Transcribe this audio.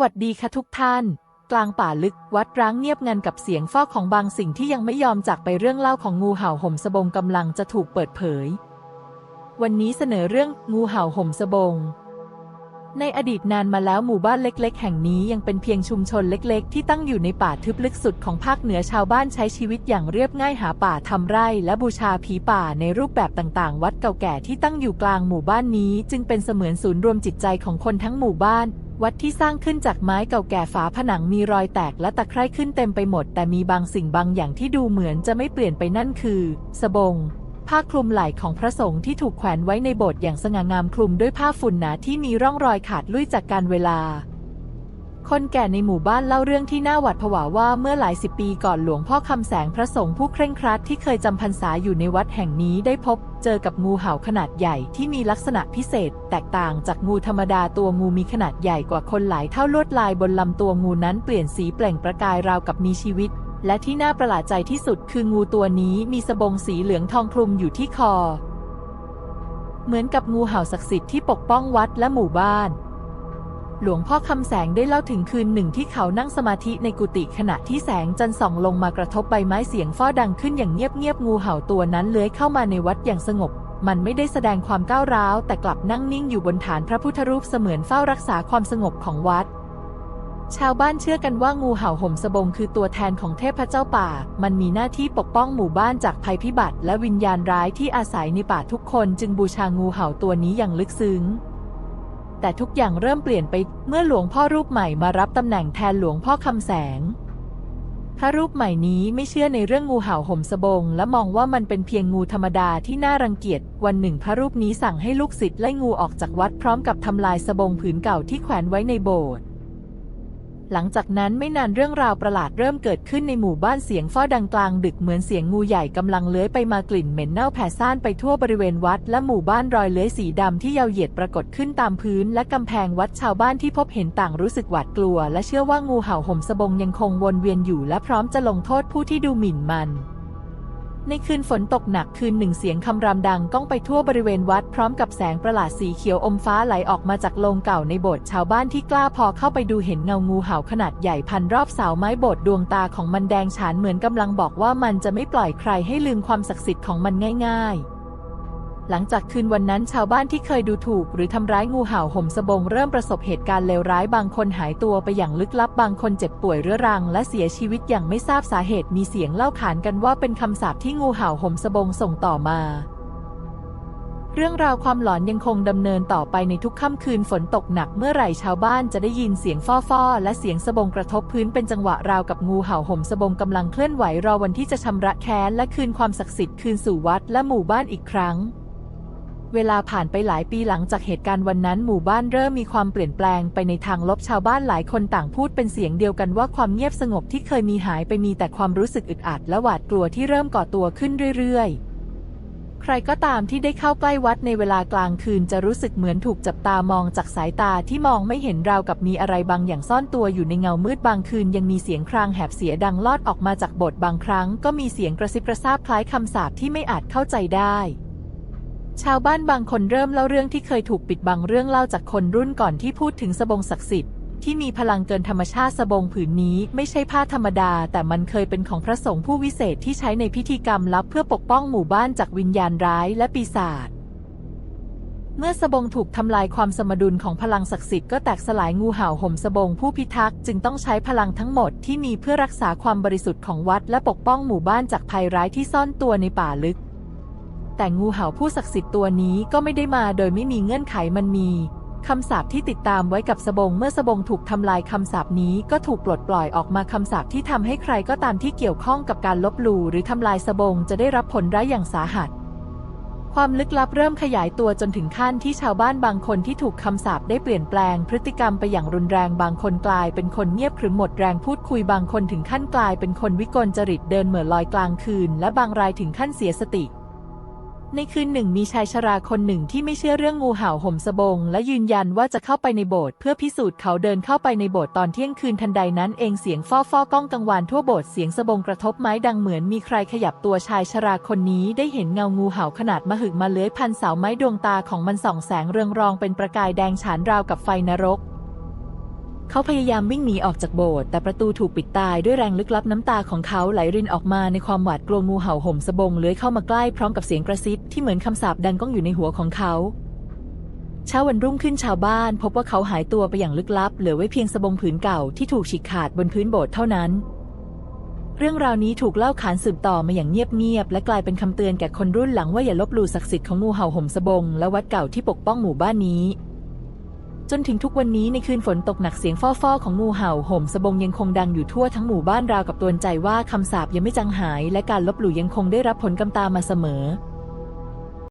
วัสดีค่ะทุกท่าน กลางป่าลึกวัดร้างเงียบงันกับเสียงฟอกของบางสิ่งที่ยังไม่ยอมจากไปเรื่องเล่าของงูเห่าห่มสบงกำลังจะถูกเปิดเผย วันนี้เสนอเรื่องงูเห่าห่มสบง ในอดีตนานมาแล้วหมู่บ้านเล็ก ๆ แห่งนี้ยังเป็นเพียงชุมชนเล็ก ๆ ที่ตั้งอยู่ในป่าทึบลึกสุดของภาคเหนือชาวบ้านใช้ชีวิตอย่างเรียบง่ายหาป่าทำไร่และบูชาผีป่าในรูปแบบต่างๆ วัดเก่าแก่ที่ตั้งอยู่กลางหมู่บ้านนี้ จึงเป็นเสมือนศูนย์รวมจิตใจของคนทั้งหมู่บ้าน วัดที่สร้างขึ้นจากไม้เก่าแก่ฝาผนังมีรอยแตกและตะไคร่ขึ้นเต็มไปหมด แต่มีบางสิ่งบางอย่างที่ดูเหมือนจะไม่เปลี่ยนไปนั่นคือสบงผ้าคลุมไหล่ของพระสงฆ์ที่ถูกแขวนไว้ในโบสถ์อย่างสง่างามคลุมด้วยผ้าฝุ่นหนาที่มีร่องรอยขาดลุ่ยจากการเวลา คนแก่ในหมู่บ้านเล่าเรื่องที่น่าหวาดผวาว่าเมื่อหลายสิบปีก่อนหลวงพ่อคำแสงพระสงฆ์ผู้เคร่งครัดที่เคยจำพรรษาอยู่ในวัดแห่งนี้ได้พบ เจอกับงูเห่าขนาดใหญ่ที่มีลักษณะพิเศษ แตกต่างจากงูธรรมดาตัวงูมีขนาดใหญ่กว่าคนหลายเท่าลวดลายบนลำตัวงูนั้นเปลี่ยนสีเปล่งประกายราวกับมีชีวิต และที่น่าประหลาดใจที่สุดคืองูตัวนี้มีสบงสีเหลืองทองคลุมอยู่ที่คอ เหมือนกับงูเห่าศักดิ์สิทธิ์ที่ปกป้องวัดและหมู่บ้าน หลวงพ่อคำแสงได้เล่าถึงคืนหนึ่งที่เขานั่งสมาธิในกุฏิขณะที่แสงจันทร์ส่องลงมากระทบใบไม้เสียงฟ้อดังขึ้นอย่างเงียบๆงูเห่าตัวนั้นเลื้อยเข้ามาในวัดอย่างสงบ มันไม่ได้แสดงความก้าวร้าว แต่กลับนั่งนิ่งอยู่บนฐานพระพุทธรูปเสมือนเฝ้ารักษาความสงบของวัด ชาวบ้านเชื่อกันว่างูเห่าห่มสบงคือตัวแทนของเทพเจ้าป่า มันมีหน้าที่ปกป้องหมู่บ้านจากภัยพิบัติ และวิญญาณร้ายที่อาศัยในป่าทุกคน จึงบูชางูเห่าตัวนี้อย่างลึกซึ้ง แต่ทุกอย่างเริ่มเปลี่ยนไปเมื่อหลวงพ่อรูปใหม่มารับตำแหน่งแทนหลวงพ่อคำแสง พระรูปใหม่นี้ไม่เชื่อในเรื่องงูเห่าห่มสบง และมองว่ามันเป็นเพียงงูธรรมดาที่น่ารังเกียจ วันหนึ่งพระรูปนี้สั่งให้ลูกศิษย์ไล่งูออกจากวัดพร้อมกับทำลายสบงผืนเก่าที่แขวนไว้ในโบสถ์ หลังจากนั้นไม่นานเรื่องราวประหลาดเริ่มเกิดขึ้นในหมู่บ้านเสียงฟ้อดังกลางดึกเหมือนเสียงงูใหญ่กำลังเลื้อยไปมากลิ่นเหม็นเน่าแผ่ซ่านไปทั่วบริเวณวัด และหมู่บ้านรอยเลื้อยสีดำที่ยาวเหยียดปรากฏขึ้นตามพื้น และกำแพงวัดชาวบ้านที่พบเห็นต่างรู้สึกหวาดกลัว และเชื่อว่างูเห่าห่มสบงยังคงวนเวียนอยู่และพร้อมจะลงโทษผู้ที่ดูหมิ่นมัน ในคืนฝนตกหนักคืนหนึ่งเสียงคำรามดังก้องไปทั่วบริเวณวัดพร้อมกับแสงประหลาดสีเขียวอมฟ้าไหลออกมาจากโลงเก่าในโบสถ์ชาวบ้านที่กล้าพอเข้าไปดูเห็นเงางูเห่าขนาดใหญ่พันรอบเสาไม้โบสถ์ดวงตาของมันแดงฉานเหมือนกำลังบอกว่ามันจะไม่ปล่อยใครให้ลืมความศักดิ์สิทธิ์ของมันง่าย ๆ หลังจากคืนวันนั้นชาวบ้านที่เคยดูถูก หรือทำร้ายงูเห่าห่มสบงเริ่มประสบเหตุการณ์เลวร้ายบางคนหายตัวไปอย่างลึกลับบางคนเจ็บป่วยเรื้อรัง และเสียชีวิตอย่างไม่ทราบสาเหตุมีเสียงเล่าขานกันว่าเป็นคำสาปที่งูเห่าห่มสบงส่งต่อมาเรื่องราวความหลอนยังคงดำเนินต่อไปในทุกค่ำคืนฝนตกหนักเมื่อไหร่ชาวบ้านจะได้ยินเสียงฟ้อๆและเสียงสบงกระทบพื้นเป็นจังหวะราวกับงูเห่าห่มสบงกำลังเคลื่อนไหวรอวันที่จะชำระแค้นและคืนความศักดิ์สิทธิ์คืนสู่วัดและหมู่บ้านอีกครั้ง เวลาผ่านไปหลายปีหลังจากเหตุการณ์วันนั้นหมู่บ้านเริ่มมีความเปลี่ยนแปลงไปในทางลบชาวบ้านหลายคนต่างพูดเป็นเสียงเดียวกันว่าความเงียบสงบที่เคยมีหายไปมีแต่ความรู้สึกอึดอัดและหวาดกลัวที่เริ่มก่อตัวขึ้นเรื่อยๆใครก็ตามที่ได้เข้าใกล้วัดในเวลากลางคืนจะรู้สึกเหมือนถูกจับตามองจากสายตาที่มองไม่เห็นราวกับมีอะไรบางอย่างซ่อนตัวอยู่ในเงามืดบางคืนยังมีเสียงครางแหบเสียดังลอดออกมาจากโบสถ์บางครั้ง ก็มีเสียงกระซิบกระซาบคล้ายคำสาปที่ไม่อาจเข้าใจได้ ชาวบ้านบางคนเริ่มเล่าเรื่องที่เคยถูกปิดบังเรื่องเล่าจากคนรุ่นก่อนที่พูดถึงสบงศักดิ์สิทธิ์ที่มีพลังเกินธรรมชาติสบงผืนนี้ไม่ใช่ผ้าธรรมดา แต่มันเคยเป็นของพระสงฆ์ผู้วิเศษที่ใช้ในพิธีกรรมลับเพื่อปกป้องหมู่บ้านจากวิญญาณร้ายและปีศาจเมื่อสบงถูกทำลายความสมดุลของพลังศักดิ์สิทธิ์ก็แตกสลายงูเห่าห่มสบงผู้พิทักษ์จึงต้องใช้พลังทั้งหมดที่มีเพื่อรักษาความบริสุทธิ์ของวัดและปกป้องหมู่บ้านจากภัยร้ายที่ซ่อนตัวในป่าลึก แต่งูเห่าผู้ศักดิ์สิทธิ์ตัวนี้ก็ไม่ได้มาโดยไม่มีเงื่อนไขมันมีคำสาปที่ติดตามไว้กับสบงเมื่อสบงถูกทำลายคำสาปนี้ก็ถูกปลดปล่อยออกมาคำสาปที่ทำให้ใครก็ตามที่เกี่ยวข้องกับการลบหลู่หรือทำลายสบงจะได้รับผลร้ายอย่างสาหัส ความลึกลับเริ่มขยายตัวจนถึงขั้นที่ชาวบ้านบางคนที่ถูกคำสาปได้เปลี่ยนแปลงพฤติกรรมไปอย่างรุนแรงบางคนกลายเป็นคนเงียบขรึมหมดแรงพูดคุยบางคนถึงขั้นกลายเป็นคนวิกลจริตเดินเหม่อลอยกลางคืน และบางรายถึงขั้นเสียสติ ในคืนหนึ่งมีชายชราคนหนึ่งที่ไม่เชื่อเรื่องงูเห่าห่มสบง และยืนยันว่าจะเข้าไปในโบสถ์เพื่อพิสูจน์เขาเดินเข้าไปในโบสถ์ตอนเที่ยงคืนทันใดนั้นเองเสียงฟ้อฟ้อก้องกังวานทั่วโบสถ์เสียงสบงกระทบไม้ดังเหมือนมีใครขยับตัวชายชราคนนี้ได้เห็นเงางูเห่าขนาดมหึมาเลื้อยพันเสาไม้ดวงตาของมันส่องแสงเรืองรองเป็นประกายแดงฉานราวกับไฟนรก เขาพยายามวิ่งหนีออกจากโบสถ์แต่ประตูถูกปิดตายด้วยแรงลึกลับน้ำตาของเขาไหลรินออกมาในความหวาดกลัวงูเห่าห่มสบงเลื้อยเข้ามาใกล้พร้อมกับเสียงกระซิบที่เหมือนคำสาปดังก้องอยู่ในหัวของเขาเช้าวันรุ่งขึ้นชาวบ้าน พบว่าเขาหายตัวไปอย่างลึกลับ เหลือไว้เพียงสบงผืนเก่าที่ถูกฉีกขาดบนพื้นโบสถ์เท่านั้น เรื่องราวนี้ถูกเล่าขานสืบต่อมาอย่างเงียบๆและกลายเป็นคำเตือนแก่คนรุ่นหลังว่าอย่าลบหลู่ศักดิ์สิทธิ์ของงูเห่าห่มสบงและวัดเก่าที่ปกป้องหมู่บ้านนี้ จนถึงทุกวันนี้ในคืนฝนตกหนักเสียงฟ้อๆของงูเห่าห่มสบงยังคงดังอยู่ทั่วทั้งหมู่บ้านราวกับตวนใจว่าคำสาปยังไม่จางหาย และการลบหลู่ยังคงได้รับผลกำตามมาเสมอ